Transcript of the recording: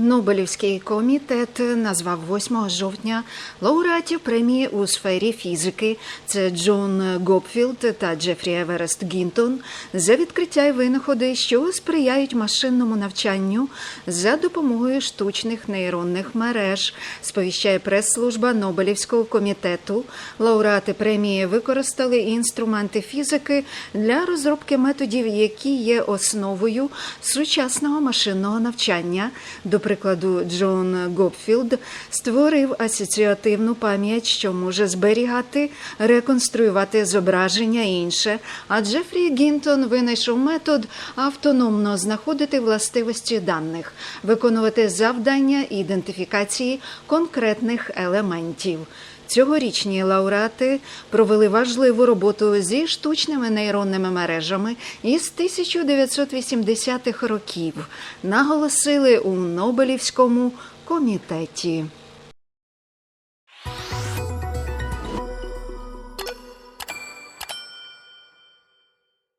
Нобелівський комітет назвав 8 жовтня лауреатів премії у сфері фізики. Це Джон Гопфілд та Джефрі Еверест Гінтон за відкриття й винаходи, що сприяють машинному навчанню за допомогою штучних нейронних мереж. Сповіщає прес-служба Нобелівського комітету. Лауреати премії використали інструменти фізики для розробки методів, які є основою сучасного машинного навчання. До прикладу, Джон Гопфілд створив асоціативну пам'ять, що може зберігати, реконструювати зображення і інше. А Джефрі Гінтон винайшов метод автономно знаходити властивості даних, виконувати завдання ідентифікації конкретних елементів. Цьогорічні лауреати провели важливу роботу зі штучними нейронними мережами із 1980-х років, наголосили у Нобелівському комітеті.